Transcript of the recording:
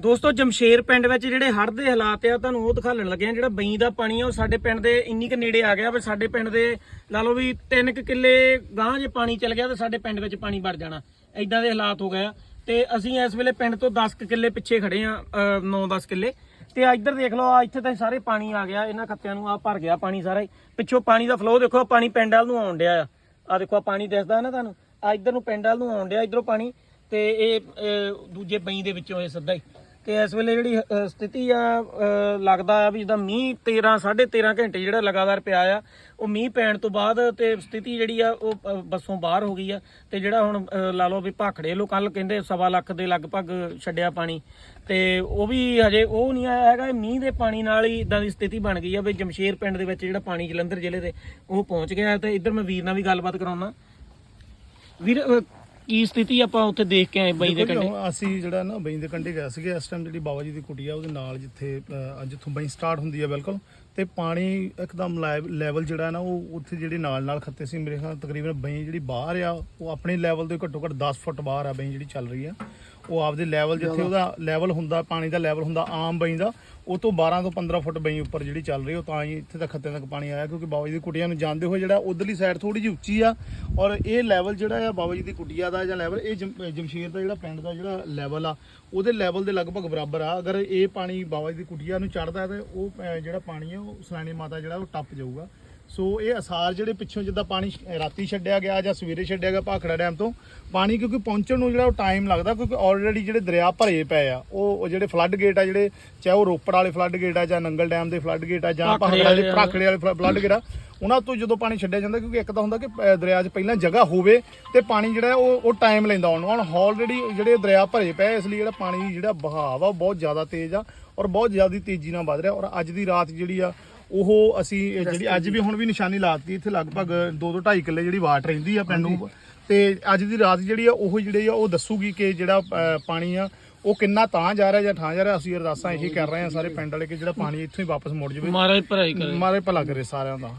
ਦੋਸਤੋ, ਜਮਸ਼ੇਰ ਪਿੰਡ ਵਿੱਚ ਜਿਹੜੇ ਹੜ੍ਹ ਦੇ ਹਾਲਾਤ ਆ, ਤੁਹਾਨੂੰ ਉਹ ਦਿਖਾਉਣ ਲੱਗੇ ਆ ਜਿਹੜਾ ਬਈ ਦਾ ਪਾਣੀ ਆ, ਉਹ ਸਾਡੇ ਪਿੰਡ ਦੇ ਇੰਨੀ ਕੁ ਨੇੜੇ ਆ ਗਿਆ ਵੀ, ਸਾਡੇ ਪਿੰਡ ਦੇ ਲਾ ਲਓ ਵੀ 3 ਕਿੱਲੇ ਗਾਂਹ ਜੇ ਪਾਣੀ ਚਲ ਗਿਆ ਤਾਂ ਸਾਡੇ ਪਿੰਡ ਵਿੱਚ ਪਾਣੀ ਵੜ ਜਾਣਾ। ਐਦਾਂ ਦੇ ਹਾਲਾਤ ਹੋ ਗਏ ਆ। ਤੇ ਅਸੀਂ ਇਸ ਵੇਲੇ ਪਿੰਡ ਤੋਂ 10 ਕੁ ਕਿੱਲੇ ਪਿੱਛੇ ਖੜੇ ਆ 9-10 ਕਿੱਲੇ। ਤੇ ਇੱਧਰ ਦੇਖ ਲਓ ਆ ਇੱਥੇ ਤਾਂ ਸਾਰੇ ਪਾਣੀ ਆ ਗਿਆ, ਇਹਨਾਂ ਖੱਤਿਆਂ ਨੂੰ ਆ ਭਰ ਗਿਆ ਪਾਣੀ ਸਾਰਾ। ਹੀ ਪਿੱਛੋਂ ਪਾਣੀ ਦਾ ਫਲੋ ਦੇਖੋ ਪਾਣੀ ਪਿੰਡ ਵਾਲ ਨੂੰ ਆਉਣ ਡਿਆ ਆ। ਆ ਦੇਖੋ, ਆਹ ਪਾਣੀ ਦਿਸਦਾ ਨਾ ਤੁਹਾਨੂੰ। ਆ ਇੱਧਰ ਨੂੰ ਪਿੰਡ ਵੱਲ ਨੂੰ ਆਉਣ ਡਿਆ ਇੱਧਰੋਂ ਪਾਣੀ। ਤੇ ਇਹ ਦੂਜੇ ਬਈ ਦੇ ਵਿੱਚੋਂ ਇਹ ਸਿੱਧਾ ਹੀ। ਤੇ ਇਸ ਵੇਲੇ ਜਿਹੜੀ ਅਹ, ਸਥਿਤੀ ਆ ਅਹ, ਲੱਗਦਾ ਆ ਵੀ ਜਿੱਦਾਂ ਮੀਂਹ 13 13.5 ਘੰਟੇ ਜਿਹੜਾ ਲਗਾਤਾਰ ਪਿਆ ਆ ਉਹ ਮੀਂਹ ਪੈਣ ਤੋਂ ਬਾਅਦ ਤੇ ਸਥਿਤੀ ਜਿਹੜੀ ਆ ਉਹ ਅਹ, ਬੱਸੋਂ ਬਾਹਰ ਹੋ ਗਈ ਆ ਤੇ ਜਿਹੜਾ ਹੁਣ ਅਹ, ਲਾ ਲਓ ਵੀ ਭਾਖੜੇ ਲੋ ਕੱਲ ਕਹਿੰਦੇ ਸਵਾ ਲੱਖ ਦੇ ਲਗਭਗ ਛੱਡਿਆ ਪਾਣੀ ਤੇ ਉਹ ਵੀ ਹਜੇ ਉਹ ਨਹੀਂ ਆਇਆ ਹੈਗਾ ਇਹ ਮੀਂਹ ਦੇ ਪਾਣੀ ਨਾਲ ਹੀ ਇਦਾਂ ਦੀ ਸਥਿਤੀ ਬਣ ਗਈ ਆ ਵੀ ਜਮਸ਼ੇਰ ਪਿੰਡ ਦੇ ਵਿੱਚ ਜਿਹੜਾ ਪਾਣੀ ਜਲੰਧਰ ਜ਼ਿਲ੍ਹੇ ਦੇ ਉਹ ਪਹੁੰਚ ਗਿਆ ਤੇ ਇੱਧਰ ਮੈਂ ਵੀਰ ਨਾਲ ਵੀ ਗੱਲਬਾਤ ਕਰਾਉਣਾ ਵੀਰ ਅਹ, ਕੀ ਸਥਿਤੀ ਆਪਾਂ ਉੱਥੇ ਦੇਖ ਕੇ ਆਏ ਬਈ ਦੇ ਕੰਢੇ? ਅਸੀਂ ਜਿਹੜਾ ਨਾ ਬਈ ਦੇ ਕੰਢੇ ਗਏ ਸੀਗੇ ਇਸ ਟਾਈਮ ਜਿਹੜੀ ਬਾਬਾ ਜੀ ਦੀ ਕੁਟੀ ਆ ਉਹਦੇ ਨਾਲ ਜਿੱਥੇ ਅਹ, ਜਿੱਥੋਂ ਬਈ ਸਟਾਰਟ ਹੁੰਦੀ ਆ ਬਿਲਕੁਲ। ਤੇ ਪਾਣੀ ਇੱਕਦਮ ਲੈਵਲ ਜਿਹੜਾ ਨਾ ਉਹ ਉੱਥੇ ਜਿਹੜੇ ਨਾਲ ਨਾਲ ਖੱਤੇ ਸੀ ਮੇਰੇ ਖਿਆਲ ਤਕਰੀਬਨ ਬਈ ਜਿਹੜੀ ਬਾਹਰ ਆ ਉਹ ਆਪਣੇ ਲੈਵਲ ਦੇ ਘੱਟੋ ਘੱਟ 10 ਫੁੱਟ ਬਾਹਰ ਆ ਬਈ ਜਿਹੜੀ ਚੱਲ ਰਹੀ ਆ। ਉਹ ਆਪਦੇ ਲੈਵਲ ਜਿੱਥੇ ਉਹਦਾ ਲੈਵਲ ਹੁੰਦਾ ਪਾਣੀ ਦਾ ਲੈਵਲ ਹੁੰਦਾ ਆਮ ਬਈ ਦਾ ਉਹ ਤੋਂ 12 ਤੋਂ 15 ਫੁੱਟ ਬਈ ਉੱਪਰ ਜਿਹੜੀ ਚੱਲ ਰਹੀ ਉਹ ਤਾਂ ਹੀ ਇੱਥੇ ਤੱਕ ਖੱਤੇ ਤੱਕ ਪਾਣੀ ਆਇਆ, ਕਿਉਂਕਿ ਬਾਬਾ ਜੀ ਦੀ ਕੁਟੀਆਂ ਨੂੰ ਜਾਂਦੇ ਹੋਏ ਜਿਹੜਾ ਉਧਰਲੀ ਸਾਈਡ ਥੋੜੀ ਜਿਹੀ ਉੱਚੀ ਆ, ਔਰ ਇਹ ਲੈਵਲ ਜਿਹੜਾ ਆ ਬਾਬਾ ਜੀ ਦੀ ਕੁਟੀਆ ਦਾ ਜਾਂ ਲੈਵਲ ਇਹ ਜਮਸ਼ੀਰ ਦਾ ਜਿਹੜਾ ਪਿੰਡ ਦਾ ਜਿਹੜਾ ਲੈਵਲ ਆ, ਉਹਦੇ ਲੈਵਲ ਦੇ ਲਗਭਗ ਬਰਾਬਰ ਆ। ਅਗਰ ਇਹ ਪਾਣੀ ਬਾਬਾ ਜੀ ਦੀ ਕੁਟੀਆ ਨੂੰ ਚੜਦਾ ਤਾਂ ਉਹ ਜਿਹੜਾ ਪਾਣੀ ਆ, ਉਹ ਸਲਾਣੀ ਮਾਤਾ ਜਿਹੜਾ, ਉਹ ਟੱਪ ਜਾਊਗਾ। ਸੋ ਇਹ ਅਸਾਰ ਜਿਹੜੇ ਪਿੱਛੋਂ ਜਿੱਦਾਂ ਪਾਣੀ ਰਾਤੀ ਛੱਡਿਆ ਗਿਆ ਜਾਂ ਸਵੇਰੇ ਛੱਡਿਆ ਗਿਆ ਭਾਖੜਾ ਡੈਮ ਤੋਂ ਪਾਣੀ ਕਿਉਂਕਿ ਪਹੁੰਚਣ ਨੂੰ ਜਿਹੜਾ ਉਹ ਟਾਈਮ ਲੱਗਦਾ ਕਿਉਂਕਿ ਆਲਰੇਡੀ ਜਿਹੜੇ ਦਰਿਆ ਭਰੇ ਪਏ ਆ ਉਹ ਜਿਹੜੇ ਫਲੱਡ ਗੇਟ ਆ ਜਿਹੜੇ ਚਾਹੇ ਉਹ ਰੋਪੜ ਵਾਲੇ ਫਲੱਡ ਗੇਟ ਆ ਜਾਂ ਨੰਗਲ ਡੈਮ ਦੇ ਫਲੱਡ ਗੇਟ ਆ ਜਾਂ ਭਾਖੜੇ ਵਾਲੇ ਵਾਲੇ ਭਾਖੜੇ ਵਾਲੇ ਫਲੱਡ ਗੇਟ ਆ ਉਹਨਾਂ ਤੋਂ ਜਦੋਂ ਪਾਣੀ ਛੱਡਿਆ ਜਾਂਦਾ ਕਿਉਂਕਿ ਇੱਕ ਤਾਂ ਹੁੰਦਾ ਕਿ ਦਰਿਆ 'ਚ ਪਹਿਲਾਂ ਜਗ੍ਹਾ ਹੋਵੇ ਤੇ ਪਾਣੀ ਜਿਹੜਾ ਉਹ ਉਹ ਟਾਈਮ ਲੈਂਦਾ ਆਉਣ ਨੂੰ। ਹੁਣ ਆਲਰੇਡੀ ਜਿਹੜੇ ਦਰਿਆ ਭਰੇ ਪਏ ਇਸ ਲਈ ਜਿਹੜਾ ਪਾਣੀ ਜਿਹੜਾ ਬਹਾਵ ਆ ਉਹ ਬਹੁਤ ਜ਼ਿਆਦਾ ਤੇਜ਼ ਆ ਔਰ ਬਹੁਤ ਜ਼ਿਆਦਾ ਤੇਜ਼ੀ ਨਾਲ ਵੱਧ ਰਿਹਾ ਔਰ ਅੱਜ ਦੀ ਰਾਤ ਜਿਹੜੀ ਆ ਉਹ ਅਸੀਂ ਜਿਹੜੀ ਅੱਜ ਵੀ ਹੁਣ ਵੀ ਨਿਸ਼ਾਨੀ ਲਾਤੀ ਇੱਥੇ ਲਗਭਗ 2 ਤੋਂ 2.5 ਕਿੱਲੇ ਜਿਹੜੀ ਵਾਟ ਰਹਿੰਦੀ ਆ ਪਿੰਡ ਨੂੰ। ਤੇ ਅੱਜ ਦੀ ਰਾਤ ਜਿਹੜੀ ਆ ਉਹ ਜਿਹੜੀ ਆ ਉਹ ਦੱਸੂਗੀ ਕਿ ਜਿਹੜਾ ਪਾਣੀ ਆ ਉਹ ਕਿੰਨਾ ਤਾਂ ਜਾ ਰਿਹਾ ਜਾਂ ਠਾਂ ਜਾ ਰਿਹਾ ਅਸੀਂ ਅਰਦਾਸਾਂ ਇਹੀ ਕਰ ਰਹੇ ਹਾਂ ਸਾਰੇ ਪਿੰਡ ਵਾਲੇ ਕਿ ਜਿਹੜਾ ਪਾਣੀ ਇੱਥੋਂ ਹੀ ਵਾਪਸ ਮੁੜ ਜਾਵੇ। ਮਹਾਰਾਜ ਭਰਾਈ ਕਰੇ। ਮਾਰੇ ਭਲਾ ਕਰੇ ਸਾਰਿਆਂ ਦਾ